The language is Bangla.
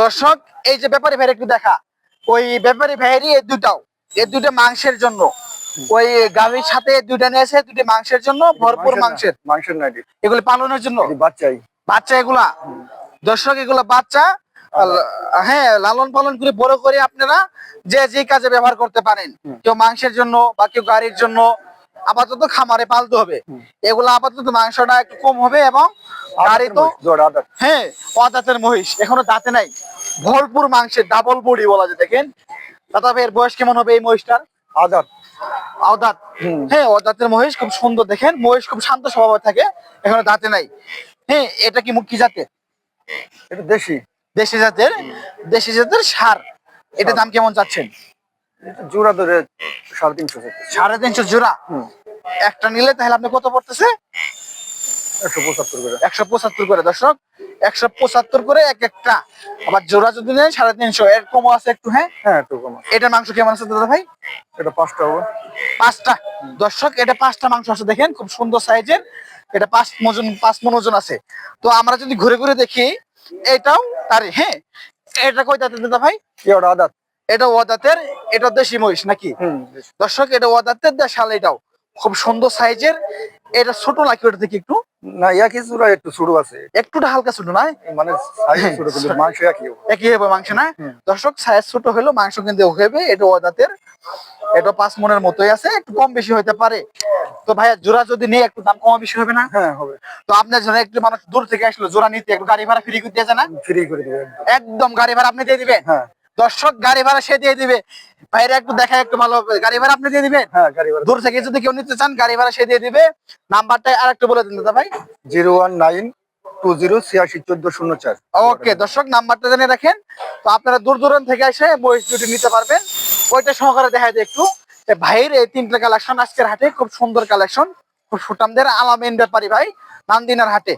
দর্শক এই যে ব্যাপারী ভাইয়ের একটু দেখা। ওই ব্যাপারী ভাইয়েরই এই দুটাও এই দুটো মাংসের জন্য। ওই গাভীর সাথে দুইটা নিয়েছে দুটো মাংসের জন্য ভরপুর মাংসের মাংসের। নাইটি এগুলো পালনের জন্য? বাচ্চাই বাচ্চা। এগুলা? দর্শক এগুলা বাচ্চা। হ্যাঁ লালন পালন করে বড় করে আপনারা যে যে কাজে ব্যবহার করতে পারেন। কেউ মাংসের জন্য বা কেউ গাড়ির জন্য আপাতত খামারে পালতে হবে। এগুলো আপাতত মাংসটা একটু কম হবে এবং গাড়ি তো হ্যাঁ অদাতের মহিষ এখনও দাঁতে নাই। ভরপুর মাংসের ডাবল বডি বলা যায় দেখেন। দাদা ভাই এর বয়স কেমন হবে এই মহিষটার? আদার অদাত হুম। হ্যাঁ অদাতের মহিষ খুব সুন্দর দেখেন। মহিষ খুব শান্ত স্বভাবের থাকে এখনও দাঁতে নাই। হ্যাঁ এটা কি মুখ কি জাতের? এটা দেশি। দেশি জাতের? দেশি জাতের সার। এটা দাম কেমন চাচ্ছেন? এটা জোড়া ধরে সাড়ে তিনশো সাড়ে তিনশো জোড়া? একটা নিলে তাহলে আপনি কত পড়তেছে? একশো পঁচাত্তর করে। একশো পঁচাত্তর করে দর্শক। একশো পঁচাত্তর করে এক একটা। আবার জোড়া যদি নেন সাড়ে তিনশো। এর কমও আছে একটু হ্যাঁ? হ্যাঁ একটু কম এটার মাংস কেমন আছে দাদা ভাই? এটা পাঁচটা হবে। পাঁচটা। দর্শক এটা পাঁচটা মাংস আছে দেখেন খুব সুন্দর সাইজের। এটা পাঁচ মজন পাঁচ মন ওজন আছে। তো আমরা যদি ঘুরে ঘুরে দেখি এটাও তারই হ্যাঁ? এটা কই দাঁতের দাদা ভাই? ওটা আদার এটা ওয়াদাতের এটা দেশি মহিষ নাকি? দর্শক এটা ওয়াদাতের দেশাল এটাও। খুব সুন্দর সাইজের। এটা ছোট নাকি ওটা থেকে একটু? না একই একটু আছে। একটুটা হালকা ছোট না মানে ছোট কিন্তু মাংস একই একই হবে মাংস না? দর্শক সাইজ ছোট হলেও মাংস কিন্তু হবে এটা ওয়াদাতের। এটা পাঁচ মনের মতোই আছে একটু কম বেশি হতে পারে। তো ভাইয়া জোড়া যদি নেই একটু দাম কম বেশি হবে না? হ্যাঁ হবে। তো আপনার জন্য একটু মানুষ দূর থেকে আসলো জোড়া নিতে একটু গাড়ি ভাড়া ফ্রি করে দিয়ে যায় না? ফ্রি করে দিবে। একদম। একদম গাড়ি ভাড়া আপনি দিয়ে দিবেন? হ্যাঁ। দর্শক গাড়ি ভাড়া সে দিয়ে দিবে। ভাইরা একটু দেখায় একটু ভালো হবে। গাড়ি ভাড়া আপনি দিয়ে দিবেন? হ্যাঁ গাড়ি ভাড়া। দূর থেকে যদি কেউ নিতে চান গাড়ি ভাড়া সে দিয়ে দিবে। নাম্বারটা আর একটু বলে দিন দাদা ভাই। Zero one nine two zero ছিয়াশি চোদ্দ শূন্য চার। ওকে দর্শক নাম্বারটা জেনে রাখেন। তো আপনারা দূর দূরান্ত থেকে এসে বই দুটি নিতে পারবেন। ওইটা সহকারে দেখা যায় একটু। ভাইয়ের এই তিনটা কালেকশন আজকের হাটে খুব সুন্দর কালেকশন খুব সুটামদের আলামিন ব্যাপারী ভাই নান্দিনার হাটে।